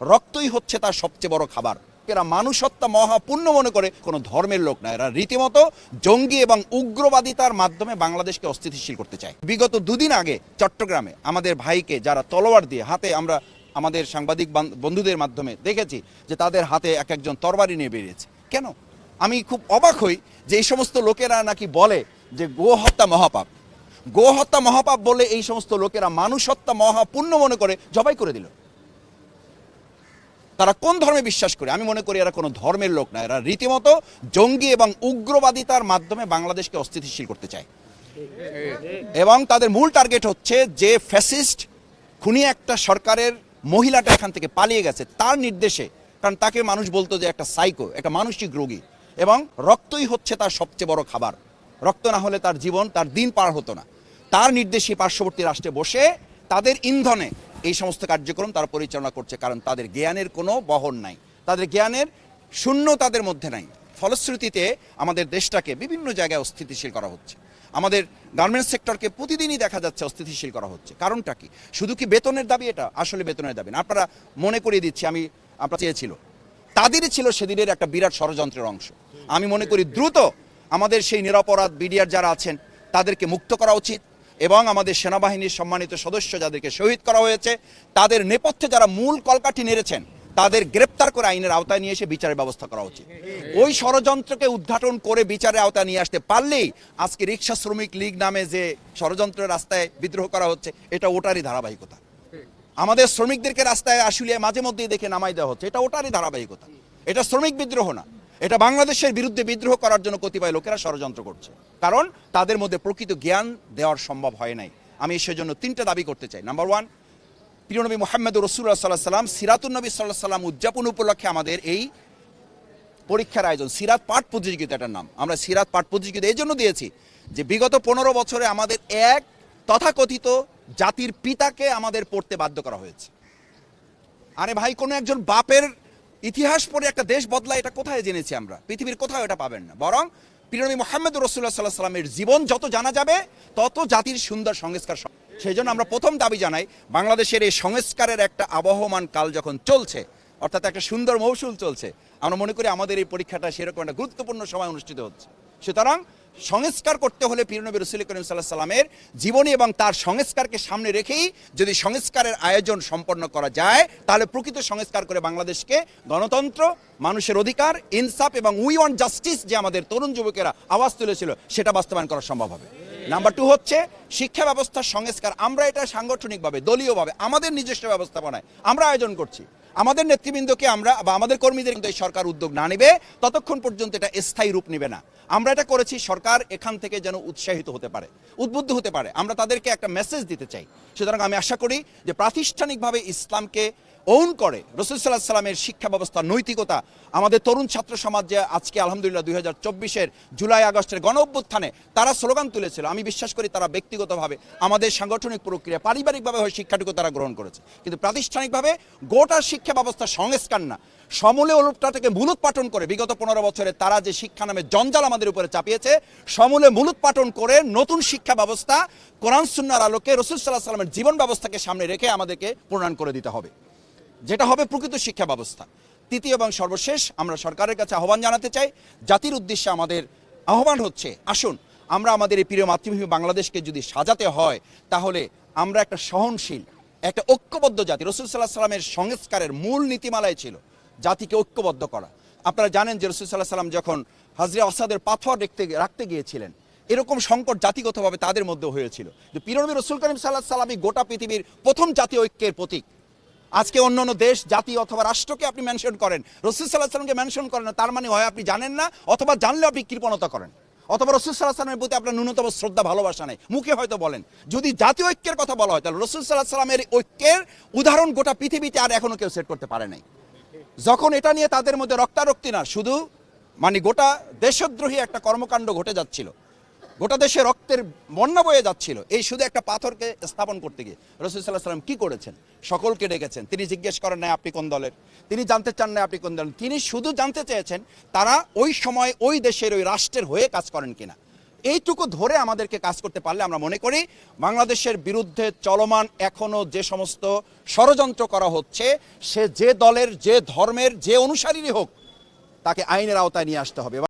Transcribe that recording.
রক্তই হচ্ছে তার সবচেয়ে বড় খাবার। এরা মানুষত্বা মহাপুণ্য মনে করে, কোনো ধর্মের লোক না। এরা রীতিমতো জঙ্গি এবং উগ্রবাদিতার মাধ্যমে বাংলাদেশকে অস্থিতিশীল করতে চায়। বিগত দুদিন আগে চট্টগ্রামে আমাদের ভাইকে যারা তলোয়ার দিয়ে হাতে আমরা আমাদের সাংবাদিক বন্ধুদের মাধ্যমে দেখেছি যে তাদের হাতে এক একজন তরবারি নিয়ে বেরিয়েছে। কেন? আমি খুব অবাক হই যে এই সমস্ত লোকেরা নাকি বলে যে গো হত্যা মহাপাপ। গো হত্যা মহাপাপ বলে এই সমস্ত লোকেরা মানুষ হত্যা মহাপুণ্য মনে করে জবাই করে দিল। তারা কোন ধর্মে বিশ্বাস করে? আমি মনে করি এরা কোনো ধর্মের লোক না। এরা রীতিমতো জঙ্গি এবং উগ্রবাদিতার মাধ্যমে বাংলাদেশকে অস্থিতিশীল করতে চায়। এবং তাদের মূল টার্গেট হচ্ছে যে ফ্যাসিস্ট খুনি একটা সরকারের মহিলাটা এখান থেকে পালিয়ে গেছে তার নির্দেশে। কারণ তাকে মানুষ বলতো যে একটা সাইকো একটা মানসিক রোগী। এবং রক্তই হচ্ছে তার সবচেয়ে বড় খাবার। রক্ত না হলে তার জীবন, তার দিন পার হতো না। তার নির্দেশে পার্শ্ববর্তী রাষ্ট্রে বসে তাদের ইন্ধনে এই সমস্ত কার্যক্রম তারা পরিচালনা করছে, কারণ তাদের জ্ঞানের কোনো বহন নাই। তাদের জ্ঞানের শূন্য তাদের মধ্যে নাই। ফলশ্রুতিতে আমাদের দেশটাকে বিভিন্ন জায়গায় অস্থিতিশীল করা হচ্ছে। আমাদের গার্মেন্টস সেক্টরকে প্রতিদিনই দেখা যাচ্ছে অস্থিতিশীল করা হচ্ছে। কারণটা কি? শুধু কি বেতনের দাবি এটা? আসলে বেতনের দাবি না। আপনারা মনে করিয়ে দিচ্ছি, আমি আপনারা চেয়েছিল তাদেরই ছিল সেদিনের একটা বিরাট ষড়যন্ত্রের অংশ। আমি মনে করি দ্রুত আমাদের সেই নিরাপরাধ বিডিআর যারা আছেন, তাদেরকে মুক্ত করা উচিত। এবং আমাদের সেনাবাহিনীর সম্মানিত সদস্য যাদেরকে শহীদ করা হয়েছে, তাদের নেপথ্যে যারা মূল কলকাঠি নেড়েছেন, তাদের গ্রেপ্তার করে আইনের আওতায় নিয়ে এসে বিচারের ব্যবস্থা করা উচিত। ওই ষড়যন্ত্রকে উদ্ঘাটন করে বিচারের আওতায় নিয়ে আসতে পারলেই আজকে রিক্সা শ্রমিক লীগ নামে যে ষড়যন্ত্রের রাস্তায় বিদ্রোহ করা হচ্ছে, এটা ওটারই ধারাবাহিকতা। আমাদের শ্রমিকদেরকে রাস্তায় আসলে মাঝে মধ্যেই দেখে নামাই দেওয়া হচ্ছে, এটা ওটারই ধারাবাহিকতা। এটা শ্রমিক বিদ্রোহ না। এটা বাংলাদেশের বিরুদ্ধে বিদ্রোহ করার জন্য কতিপয় লোকেরা ষড়যন্ত্র করছে। কারণ তাদের মধ্যে প্রকৃত জ্ঞান দেওয়ার সম্ভব হয় নাই। আমি সেজন্য তিনটা দাবি করতে চাই। নাম্বার ওয়ান প্রিয়নবী মোহাম্মদ রসুল্লাহ সাল্লাহ সাল্লাম সিরাতুল নবী সাল্লাহ সাল্লাম উদযাপন উপলক্ষে আমাদের এই পরীক্ষার আয়োজন, সিরাত পাঠ প্রতিযোগিতা এটার নাম। আমরা সিরাত পাঠ প্রতিযোগিতা এই জন্য দিয়েছি যে বিগত পনেরো বছরে আমাদের এক তথাকথিত জাতির পিতাকে আমাদের পড়তে বাধ্য করা হয়েছে। আরে ভাই, কোনো একজন বাপের ইতিহাস পড়ে একটা দেশ বদলায়, এটা কোথায় জেনেছি আমরা? পৃথিবীর কোথাও এটা পাবেন না। বরং প্রিয়নবী মোহাম্মদ রসুল্লাহ সাল্লাহ সাল্লামের জীবন যত জানা যাবে, তত জাতির সুন্দর সংস্কার সেই জন্য আমরা প্রথম দাবি জানাই, বাংলাদেশের এই সংস্কারের একটা আবহমান কাল যখন চলছে, অর্থাৎ একটা সুন্দর মৌসুল চলছে, আমরা মনে করি আমাদের এই পরীক্ষাটা সেরকম একটা গুরুত্বপূর্ণ সময় অনুষ্ঠিত হচ্ছে। সুতরাং সংস্কার করতে হলে পীরনবী রসুল করিম সাল্লাহ সাল্লামের জীবনী এবং তার সংস্কারকে সামনে রেখেই যদি সংস্কারের আয়োজন সম্পন্ন করা যায়, তাহলে প্রকৃত সংস্কার করে বাংলাদেশকে গণতন্ত্র, মানুষের অধিকার, ইনসাফ এবং উই ওয়ান্ট জাস্টিস যে আমাদের তরুণ যুবকেরা আওয়াজ তুলেছিল, সেটা বাস্তবায়ন করা সম্ভব হবে। নাম্বার টু হচ্ছে শিক্ষা ব্যবস্থার সংস্কার। আমরা এটা সাংগঠনিকভাবে, দলীয়ভাবে, আমাদের নিজস্ব ব্যবস্থাপনায় আমরা আয়োজন করছি। আমাদের নেতৃবৃন্দকে আমরা বা আমাদের কর্মীদের কিন্তু এই সরকার উদ্যোগ না নেবে, ততক্ষণ পর্যন্ত এটা স্থায়ী রূপ নেবে না। আমরা এটা করেছি, সরকার এখান থেকে যেন উৎসাহিত হতে পারে, উদ্বুদ্ধ হতে পারে। আমরা তাদেরকে একটা মেসেজ দিতে চাই। সুতরাং আমি আশা করি যে প্রাতিষ্ঠানিকভাবে ইসলামকে ওন করে। রসুল সাল্লাহ সাল্লামের শিক্ষা ব্যবস্থা, নৈতিকতা। আমাদের তরুণ ছাত্র সমাজ যে আজকে আলহামদুলিল্লাহ দুই হাজার চব্বিশের জুলাই আগস্টের গণ অভ্যুত্থানে তারা স্লোগান তুলেছিল। আমি বিশ্বাস করি তারা ব্যক্তিগতভাবে আমাদের সাংগঠনিক প্রক্রিয়া পারিবারিকভাবে হয় শিক্ষাটুকু তারা গ্রহণ করেছে। কিন্তু প্রাতিষ্ঠানিকভাবে গোটা শিক্ষা ব্যবস্থা সংস্কার না। সমূলে ওলটটাকে মূলোৎপাটন করে বিগত পনেরো বছরে তারা যে শিক্ষা নামে জঞ্জাল আমাদের উপরে চাপিয়েছে, সমূলে মূলোৎপাটন করে নতুন শিক্ষা ব্যবস্থা কোরআন, সুন্নার আলোকে রসুল সাল্লাহ সাল্লামের জীবন ব্যবস্থাকে সামনে রেখে আমাদেরকে প্রণয়ন করে দিতে হবে। যেটা হবে প্রকৃত শিক্ষা ব্যবস্থা। তৃতীয় এবং সর্বশেষ, আমরা সরকারের কাছে আহ্বান জানাতে চাই, জাতির উদ্দেশ্যে আমাদের আহ্বান হচ্ছে, আসুন, আমরা আমাদের এই প্রিয় মাতৃভূমি বাংলাদেশকে যদি সাজাতে হয়, তাহলে আমরা একটা সহনশীল, একটা ঐক্যবদ্ধ জাতি। রসুল সাল্লাহ সাল্লামের সংস্কারের মূল নীতিমালায় ছিল জাতিকে ঐক্যবদ্ধ করা। আপনারা জানেন যে রসুল সাল্লাহ সাল্লাম যখন হাজরা আসাদের পাথর দেখতে, রাখতে গিয়েছিলেন, এরকম সংকট জাতিগতভাবে তাদের মধ্যে হয়েছিল। যে পিরনবী রসুল করিম সাল্লাহ সাল্লামই গোটা পৃথিবীর প্রথম জাতীয় ঐক্যের প্রতীক। আজকে অন্য অন্য দেশ, জাতি অথবা রাষ্ট্রকে আপনি মেনশন করেন। রসুল সাল্লাহ সাল্লামকে মেনশন করেন না, তার মানে হয় আপনি জানেন না, অথবা জানলে আপনি কৃপণতা করেন। অথবা রসুল সাল্লাহ সাল্লামের প্রতি আপনার ন্যূনতম শ্রদ্ধা, ভালোবাসা নেই। মুখে হয়তো বলেন। যদি জাতীয় ঐক্যের কথা বলা হয়, তাহলে রসুল সাল্লাহ সাল্লামের ঐক্যের উদাহরণ গোটা পৃথিবীতে আর এখনও কেউ সেট করতে পারে নাই। যখন এটা নিয়ে তাদের মধ্যে রক্তারক্তি না, শুধু মানে গোটা দেশদ্রোহী একটা কর্মকাণ্ড ঘটে যাচ্ছিল। গোটা দেশে রক্তের বন্যা বয়ে যাচ্ছিল। এই শুধু একটা পাথরকে স্থাপন করতে গিয়ে। রসুল সাল্লাহ সাল্লাম কি করেছেন? সকলকে ডেকেছেন। তিনি জিজ্ঞেস করেন না আপনি কোন দলের? তিনি জানতে চান না আপনি কোন দলের? তিনি শুধু জানতে চেয়েছেন, তারা ওই সময় ওই দেশের, ওই রাষ্ট্রের হয়ে কাজ করেন কিনা। এইটুকু ধরে আমাদেরকে কাজ করতে পারলে আমরা মনে করি, বাংলাদেশের বিরুদ্ধে চলমান এখনও যে সমস্ত ষড়যন্ত্র করা হচ্ছে, সে যে দলের, যে ধর্মের, যে অনুসারীরই হোক, তাকে আইনের আওতায় নিয়ে আসতে হবে।